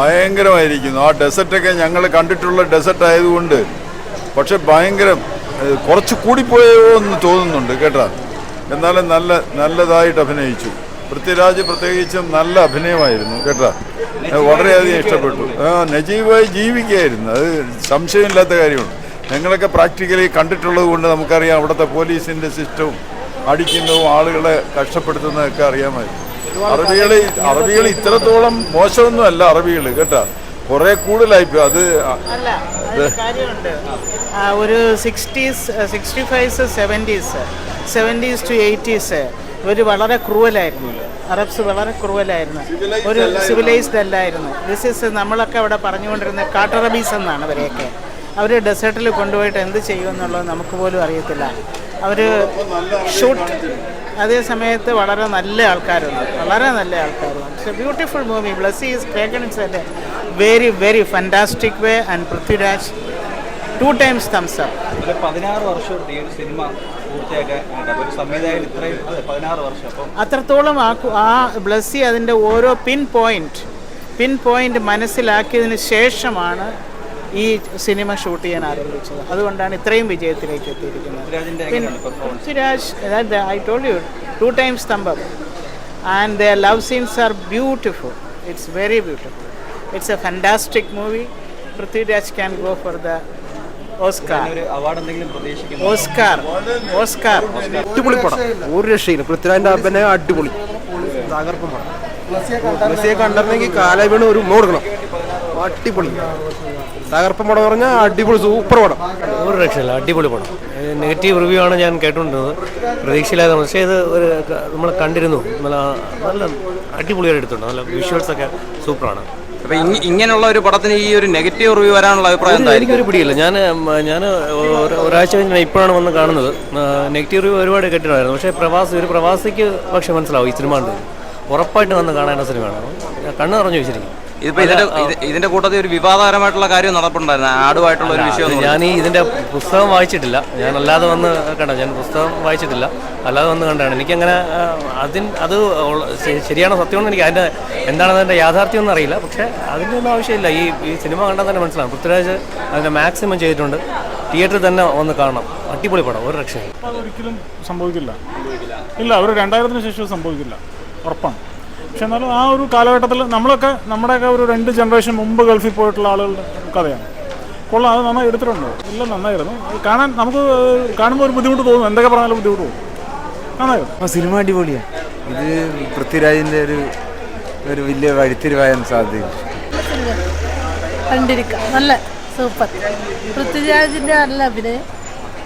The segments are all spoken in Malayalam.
ഭയങ്കരമായിരിക്കുന്നു. ആ ഡെസർട്ടൊക്കെ ഞങ്ങൾ കണ്ടിട്ടുള്ള ഡെസർട്ട് ആയതുകൊണ്ട് പക്ഷെ ഭയങ്കരം കുറച്ച് കൂടിപ്പോയോ എന്ന് തോന്നുന്നുണ്ട് കേട്ടാ. എന്നാലും നല്ല നല്ലതായിട്ട് അഭിനയിച്ചു. പൃഥ്വിരാജ് പ്രത്യേകിച്ചും നല്ല അഭിനയമായിരുന്നു കേട്ടാ. വളരെയധികം ഇഷ്ടപ്പെട്ടു. ആ നജീബായി ജീവിക്കുകയായിരുന്നു. അത് സംശയമില്ലാത്ത കാര്യമാണ്. ഞങ്ങളൊക്കെ പ്രാക്ടിക്കലി കണ്ടിട്ടുള്ളത് കൊണ്ട് നമുക്കറിയാം അവിടുത്തെ പോലീസിന്റെ സിസ്റ്റവും അടിക്കുന്നതും ആളുകളെ കഷ്ടപ്പെടുത്തുന്നതൊക്കെ അറിയാമായിരുന്നു. അറബികൾ അറബികൾ ഇത്രത്തോളം മോശമൊന്നും അല്ല അറബികൾ കേട്ടാ. കുറെ കൂടുതലായിപ്പോ അത് ഒരു sixties sixty fives seventies seventies to eighties ഒരു വളരെ ക്രൂവലായിരുന്നു. അറബ്സ് വളരെ ക്രൂവലായിരുന്നു. ഒരു സിവിലൈസ്ഡ് അല്ലായിരുന്നു. ദിസ് ഇസ് നമ്മളൊക്കെ അവിടെ പറഞ്ഞുകൊണ്ടിരുന്ന കാട്ടറബീസ് എന്നാണ് അവരെയൊക്കെ. അവർ ഡെസേർട്ടിൽ കൊണ്ടുപോയിട്ട് എന്ത് ചെയ്യുമെന്നുള്ളത് നമുക്ക് പോലും അറിയത്തില്ല. അവർ ഷൂട്ട് അതേ സമയത്ത് വളരെ നല്ല ആൾക്കാരുണ്ട്. വളരെ നല്ല ആൾക്കാരുണ്ട് it's a beautiful movie Blessy is taken it's a very very fantastic way and Prithviraj two times thumbs up പതിനാറ് വർഷം ഈ ഒരു സിനിമ അത്രത്തോളം ആ ആ ബ്ലസ്സി അതിന്റെ ഓരോ പിൻ പോയിന്റ് പിൻ പോയിന്റ് മനസ്സിലാക്കിയതിന് ശേഷമാണ് ഈ സിനിമ ഷൂട്ട് ചെയ്യാൻ ആരംഭിച്ചത് അതുകൊണ്ടാണ് ഇത്രയും വിജയത്തിലേക്ക് എത്തിയിരിക്കുന്നത് performance I told you two times സ്തംഭം and the love scenes are beautiful it's very beautiful it's a fantastic movie Prithviraj can go for the Oscar ഒരു അവാർഡ് എന്തെങ്കിലും പ്രതീക്ഷിക്കുന്നു ഓസ്കാർ ഓസ്കാർ അടിപൊളി പടം ഒരു രക്ഷയില്ല പൃഥ്വിരാജിന്റെ അഭിനയം അടിപൊളി തകർപ്പമാണ് കണ്ടിരുന്നെങ്കിൽ കാല വീണ് ഒരു ഉമ്മ കൊടുക്കണം അടിപൊളി തകർപ്പം പടം പറഞ്ഞാൽ അടിപൊളി സൂപ്പർ പടം. ഒരു രക്ഷയില്ല അടിപൊളി പടം. നെഗറ്റീവ് റിവ്യൂ ആണ് ഞാൻ കേട്ടുകൊണ്ടിരുന്നത്. പ്രതീക്ഷയില്ലാതെ പക്ഷേ ഇത് ഒരു നമ്മൾ കണ്ടിരുന്നു. നല്ല നല്ല അടിപൊളിയായിട്ട് എടുത്തിട്ടുണ്ട്. നല്ല വിഷ്വൽസ് ഒക്കെ സൂപ്പറാണ്. അപ്പൊ ഇങ്ങ- ഇങ്ങനെയുള്ള ഒരു പടത്തിന് ഈ ഒരു നെഗറ്റീവ് റിവ്യൂ വരാനുള്ള അഭിപ്രായം എനിക്കൊരു പിടിയില്ല. ഞാൻ ഞാൻ ഒരാഴ്ച കഴിഞ്ഞ് ഇപ്പോഴാണ് വന്ന് കാണുന്നത്. നെഗറ്റീവ് റിവ്യൂ ഒരുപാട് കേട്ടിട്ടുണ്ടായിരുന്നു. പക്ഷേ പ്രവാസി ഒരു പ്രവാസിക്ക് പക്ഷെ മനസ്സിലാവും ഈ സിനിമ ഉണ്ട് ഉറപ്പായിട്ട് വന്ന് കാണേണ്ട സിനിമയാണ്. കണ്ണ് നിറഞ്ഞു വെച്ചിരിക്കും ഇതിപ്പോ ഇതിന്റെ ഇതിന്റെ കൂട്ടത്തിൽ ഒരു വിവാദകരമായിട്ടുള്ള കാര്യം നടപ്പുണ്ടായിരുന്നു. ആടുമായിട്ടുള്ള ഒരു വിഷയം ഞാൻ ഈ ഇതിന്റെ പുസ്തകം വായിച്ചിട്ടില്ല. ഞാൻ അല്ലാതെ വന്ന് കണ്ട? ഞാൻ പുസ്തകം വായിച്ചിട്ടില്ല. അല്ലാതെ വന്ന് കണ്ടാണ്. എനിക്കങ്ങനെ അങ്ങനെ അതിൻ അത് ശരിയാണോ സത്യമാണോ എനിക്ക് അതിന്റെ എന്താണ് അതിന്റെ യാഥാർത്ഥ്യം ഒന്നും അറിയില്ല. പക്ഷെ അതിന്റെ ഒന്നും ആവശ്യമില്ല. ഈ ഈ സിനിമ കണ്ടാൽ തന്നെ മനസ്സിലാവും. പൃഥ്വിരാജ് അതിന്റെ മാക്സിമം ചെയ്തിട്ടുണ്ട്. തിയേറ്ററിൽ തന്നെ ഒന്ന് കാണണം. അടിപൊളി പടം. ഒരു രക്ഷയും ഒരിക്കലും സംഭവിക്കില്ല. ഇല്ല ഒരു രണ്ടായിരത്തിന് ശേഷം സംഭവിക്കില്ല. ഉറപ്പാണ്. പക്ഷെ എന്നാലും ആ ഒരു കാലഘട്ടത്തിൽ നമ്മളൊക്കെ നമ്മുടെയൊക്കെ ഒരു രണ്ട് ജനറേഷൻ മുമ്പ് ഗൾഫിൽ പോയിട്ടുള്ള ആളുകളുടെ കഥയാണ്. കൊള്ളാം അത് നന്നായി എടുത്തിട്ടുണ്ടോ? എല്ലാം നന്നായിരുന്നു. കാണാൻ നമുക്ക് കാണുമ്പോൾ ഒരു ബുദ്ധിമുട്ട് തോന്നും. എന്തൊക്കെ പറഞ്ഞാലും ബുദ്ധിമുട്ട് തോന്നും. നന്നായിരുന്നു ആ സിനിമ അടിപൊളിയാണ് ഇത് പൃഥ്വിരാജിന്റെ ഒരു ഒരു വലിയ വഴിത്തിരിവായാൻ കണ്ടിരിക്കാം. നല്ല സൂപ്പർ പൃഥ്വിരാജിന്റെ നല്ല അഭിനയം.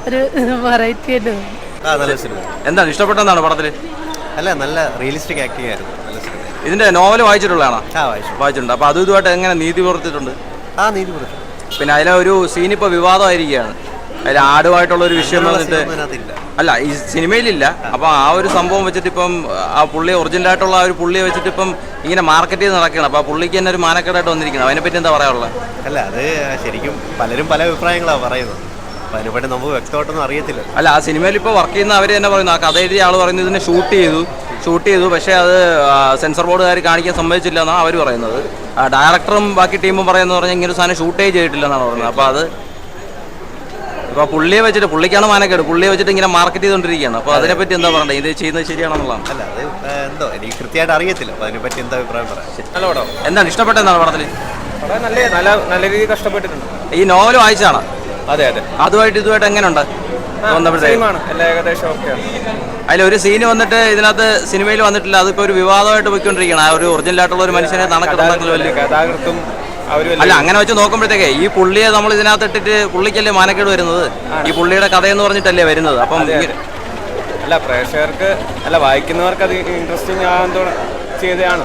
ഒരു വെറൈറ്റി ആയിട്ട് തോന്നി ആ നല്ല സിനിമ. എന്താണ് ഇഷ്ടപ്പെട്ടെന്നാണ് പടത്തിൽ? അല്ല നല്ല റിയലിസ്റ്റിക് ആക്ടിങ് ആയിരുന്നു. ഇതിന്റെ നോവൽ വായിച്ചിട്ടുള്ളതാണോ? വായിച്ചിട്ടുണ്ട്. അപ്പൊ അതും ഇതുമായിട്ട് എങ്ങനെ നീതി പുറത്തിട്ടുണ്ട് ആ നീതി പിന്നെ അതിലെ ഒരു സീൻ ഇപ്പൊ വിവാദമായിരിക്കുകയാണ്. അതിൽ ആടുമായിട്ടുള്ള ഒരു വിഷയം വന്നിട്ട് അല്ല ഈ സിനിമയിലില്ല. അപ്പൊ ആ ഒരു സംഭവം വെച്ചിട്ട് ഇപ്പം ആ പുള്ളി ഒറിജിനൽ ആയിട്ടുള്ള ആ ഒരു പുള്ളിയെ വെച്ചിട്ട് ഇപ്പം ഇങ്ങനെ മാർക്കറ്റ് ചെയ്ത് നടക്കണം അപ്പൊ ആ പുള്ളിക്ക് തന്നെ ഒരു മാനക്കേടായിട്ട് വന്നിരിക്കണം അതിനെപ്പറ്റി എന്താ പറയാനുള്ളത്? അല്ല അത് ശരിക്കും പലരും പല അഭിപ്രായങ്ങളാണ് പറയുന്നത്. അപ്പം അതിനെപ്പറ്റി നമുക്ക് വ്യക്തമായിട്ടൊന്നും അറിയത്തില്ല. അല്ല ആ സിനിമയിൽ ഇപ്പോൾ വർക്ക് ചെയ്യുന്ന അവർ തന്നെ പറയുന്നു ആ കഥ എഴുതിയ ആൾ പറയുന്നത് ഇതിനെ ഷൂട്ട് ചെയ്തു ഷൂട്ട് ചെയ്തു പക്ഷേ അത് സെൻസർ ബോർഡുകാർ കാണിക്കാൻ സമ്മതിച്ചില്ല എന്നാണ് അവർ പറയുന്നത്. ആ, ഡയറക്ടറും ബാക്കി ടീമും പറയുന്നത് പറഞ്ഞാൽ ഇങ്ങനെ ഒരു സാധനം ഷൂട്ടേ ചെയ്തിട്ടില്ല എന്നാണ് പറയുന്നത്. അപ്പോൾ അത് ഇപ്പോൾ പുള്ളിയെ വെച്ചിട്ട് പുള്ളിക്കാണ് മാനക്കേട്. പുള്ളിയെ വെച്ചിട്ട് ഇങ്ങനെ മാർക്കറ്റ് ചെയ്തുകൊണ്ടിരിക്കുകയാണ്. അപ്പോൾ അതിനെപ്പറ്റി എന്താ പറയണ്ടത് ഇത് ചെയ്യുന്നത് ശരിയാണെന്നുള്ളതാണ്. അല്ല അത് എന്തോ എനിക്ക് കൃത്യമായിട്ട് അറിയത്തില്ല. അപ്പോൾ അതിനെപ്പറ്റി എന്താ അഭിപ്രായം പറയാം നല്ല പടം. എന്താണ് ഇഷ്ടപ്പെട്ടെന്നാണ് പടത്തിൽ നല്ല നല്ല നല്ല രീതിയിൽ കഷ്ടപ്പെട്ടിട്ടുണ്ട്. ഈ നോവൽ വായിച്ചാണ് അതെ അതെ. അതുമായിട്ട് ഇതുമായിട്ട് എങ്ങനെയുണ്ട്? അതിലൊരു സീന് വന്നിട്ട് ഇതിനകത്ത് സിനിമയിൽ വന്നിട്ടില്ല. അതിപ്പോ ഒരു വിവാദമായിട്ട് പോയിക്കൊണ്ടിരിക്കണം ആ ഒരു ഒറിജിനൽ ആയിട്ടുള്ള ഒരു മനുഷ്യനെ കഥാകൃത്തും അല്ല അങ്ങനെ വെച്ച് നോക്കുമ്പോഴത്തേക്കേ ഈ പുള്ളിയെ നമ്മൾ ഇതിനകത്ത് ഇട്ടിട്ട് പുള്ളിക്കല്ലേ മാനക്കേട് വരുന്നത്? ഈ പുള്ളിയുടെ കഥയെന്ന് പറഞ്ഞിട്ടല്ലേ വരുന്നത്? അപ്പം അല്ല പ്രേക്ഷകർക്ക് അല്ല വായിക്കുന്നവർക്ക് അത് ഇൻട്രസ്റ്റിംഗ് ആകാൻ ചെയ്തതാണ്.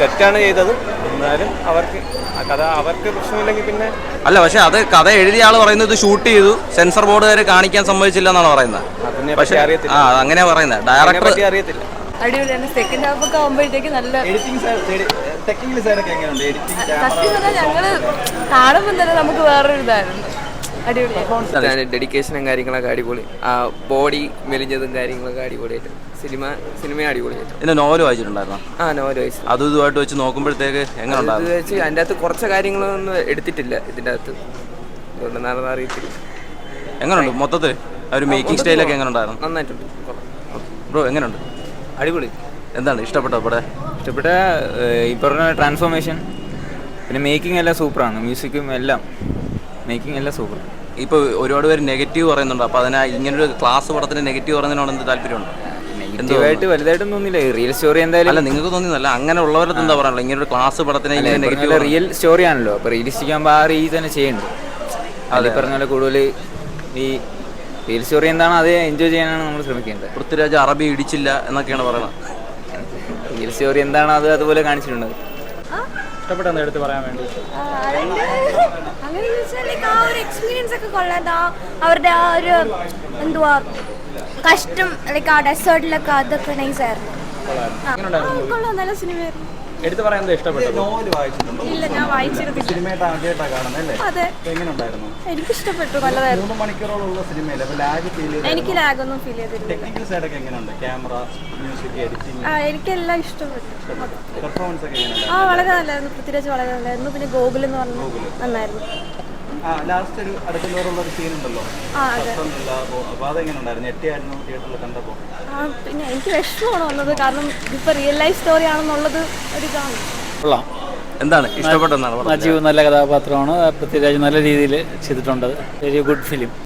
തെറ്റാണ് ചെയ്തത്. എന്നാലും അവർക്ക് കഥ അവർക്ക് പ്രശ്നമില്ലെങ്കിൽ പിന്നെ അല്ല പക്ഷെ അത് കഥ എഴുതിയ ആൾ പറയുന്നത് ഷൂട്ട് ചെയ്തു. സെൻസർ ബോർഡുകാർ കാണിക്കാൻ സമ്മതിച്ചില്ല എന്നാണ് പറയുന്നത് പക്ഷെ ആ അങ്ങനെ പറയുന്നത്. ഡയറക്ടർ അറിയത്തില്ല. അടിപൊളിയാണ് സെക്കൻഡ് ഹാഫ് ഒക്കെ ആകുമ്പോഴത്തേക്ക് നല്ല സത്യം പറഞ്ഞാൽ ഞങ്ങൾ കാണുമ്പോൾ തന്നെ നമുക്ക് വേറൊരു ഇതായിരുന്നു. ഡെഡിക്കേഷനും കാര്യങ്ങളൊക്കെ അടിപൊളി. ആ ബോഡി മെലിഞ്ഞതും കാര്യങ്ങളൊക്കെ അടിപൊളിയായിട്ട്. സിനിമ സിനിമ അടിപൊളിയായിട്ട്. നോവൽ വായിച്ചിട്ടുണ്ടായിരുന്നോ? ആ നോവൽ വായിച്ചു. അതും ഇതുമായിട്ട് വെച്ച് നോക്കുമ്പോഴത്തേക്ക് എങ്ങനെ ഇത് വെച്ച് അതിന്റെ അകത്ത് കുറച്ച് കാര്യങ്ങളൊന്നും എടുത്തിട്ടില്ല ഇതിന്റെ അകത്ത്. അതുകൊണ്ട് നടന്ന അറിയത്തില്ല എങ്ങനെയുണ്ട് മൊത്തത്തിൽ ആ ഒരു മേക്കിംഗ് സ്റ്റൈലൊക്കെ എങ്ങനെ ഉണ്ടായിരുന്നു? നന്നായിട്ടുണ്ട്. ബ്രോ എങ്ങനെയുണ്ട് അടിപൊളി. എന്താണ് ഇഷ്ടപ്പെട്ടോ ഇവിടെ? ഇഷ്ടപ്പെട്ട ഈ പറഞ്ഞ ട്രാൻസ്ഫോർമേഷൻ പിന്നെ മേക്കിംഗ് എല്ലാം സൂപ്പറാണ് മ്യൂസിക്കും എല്ലാം. മേക്കിംഗ് എല്ലാം സൂപ്പർ ഇപ്പോൾ ഒരുപാട് പേര് നെഗറ്റീവ് പറയുന്നുണ്ട്. അപ്പോൾ അതിനാ ഇങ്ങനൊരു ക്ലാസ് പടത്തിന് നെഗറ്റീവ് പറയുന്നതിനോട് എന്ത് താല്പര്യമുണ്ട്? നെഗറ്റീവായിട്ട് വലുതായിട്ടും തോന്നില്ല റിയൽ സ്റ്റോറി എന്തായാലും അല്ല നിങ്ങൾക്ക് തോന്നിയതല്ല അങ്ങനെ ഉള്ളവരുടെ എന്താ പറയാനുള്ളത്? ഇങ്ങനെ ഒരു ക്ലാസ് പടത്തിന് നെഗറ്റീവ് റിയൽ സ്റ്റോറി ആണല്ലോ. അപ്പോൾ റിയലിസ്റ്റിക് ആകുമ്പോൾ ആ രീതി തന്നെ ചെയ്യുന്നുണ്ട്. അതിൽ പറഞ്ഞാൽ പറഞ്ഞ പോലെ കൂടുതൽ ഈ റിയൽ സ്റ്റോറി എന്താണ് അത് എൻജോയ് ചെയ്യാനാണ് നമ്മൾ ശ്രമിക്കേണ്ടത്. പൃഥ്വിരാജ് അറബി ഇടിച്ചില്ല എന്നൊക്കെയാണ് പറയുന്നത്. റിയൽ സ്റ്റോറി എന്താണോ അത് അതുപോലെ കാണിച്ചിട്ടുണ്ട്. ഇഷ്ടപ്പെട്ടെന്ന് എടുത്ത് പറയാൻ വേണ്ടി. അങ്ങനെ ആ ഒരു എക്സ്പീരിയൻസ് ഒക്കെ കൊള്ളാതാ അവരുടെ ആ ഒരു എന്തുവാ കഷ്ടം ലൈക്ക് ആ ഡെസേർട്ടിലൊക്കെ അതൊക്കെ നൈസായിരുന്നു കൊള്ളാം നല്ല സിനിമയായിരുന്നു എടുത്ത് പറയാൻ എന്താ ഇഷ്ടപ്പെട്ടത്? നോവൽ വായിച്ചിട്ടുണ്ടോ? ഇല്ല ഞാൻ വായിച്ചിരുന്നില്ല. സിനിമയായിട്ട് ആദ്യമായിട്ടാണ് അല്ലേ? അതെ. എങ്ങനെ ഉണ്ടായിരുന്നു എനിക്ക് ഇഷ്ടപ്പെട്ടു നല്ലതായിരുന്നു. മൂന്ന് മണിക്കൂറോളമുള്ള സിനിമയല്ലേ? അപ്പോൾ ലാഗ് ഫീൽ ചെയ്ത് എനിക്ക് ലാഗൊന്നും ഫീൽ ചെയ്തില്ല ടെക്നിക്കൽ എങ്ങനെ എങ്ങനെയുണ്ട്? ക്യാമറ മ്യൂസിക് എഡിറ്റിംഗ് ആ എനിക്കെല്ലാം ഇഷ്ടപ്പെട്ടു. പെർഫോമൻസ് ഒക്കെ എങ്ങനെയുണ്ട്? ആ വളരെ നല്ലായിരുന്നു പൃഥ്വിരാജ് വളരെ നല്ലായിരുന്നു പിന്നെ ഗോകുൽ എന്ന് പറഞ്ഞു നന്നായിരുന്നു. ലാസ്റ്റ് ഒരു അടുക്കുന്നവരുള്ള ഒരു സീൻ ഉണ്ടല്ലോ. അപ്പോൾ അതെങ്ങനെ ഉണ്ടായിരുന്നു ഞെട്ടിയായിരുന്നു തിയേറ്ററിൽ കണ്ടപ്പോൾ ആ പിന്നെ എനിക്ക് വിഷമമാണ് വന്നത് കാരണം ഇതിപ്പോൾ റിയൽ ലൈഫ് സ്റ്റോറി ആണെന്നുള്ളത് ഒരു ഇതാണ്. കൊള്ളാം. എന്താണ്? ഇഷ്ടപ്പെട്ടെന്നാണ് അജീവ് നല്ല കഥാപാത്രമാണ്. പൃഥ്വിരാജ് നല്ല രീതിയിൽ ചെയ്തിട്ടുണ്ട്. Very good film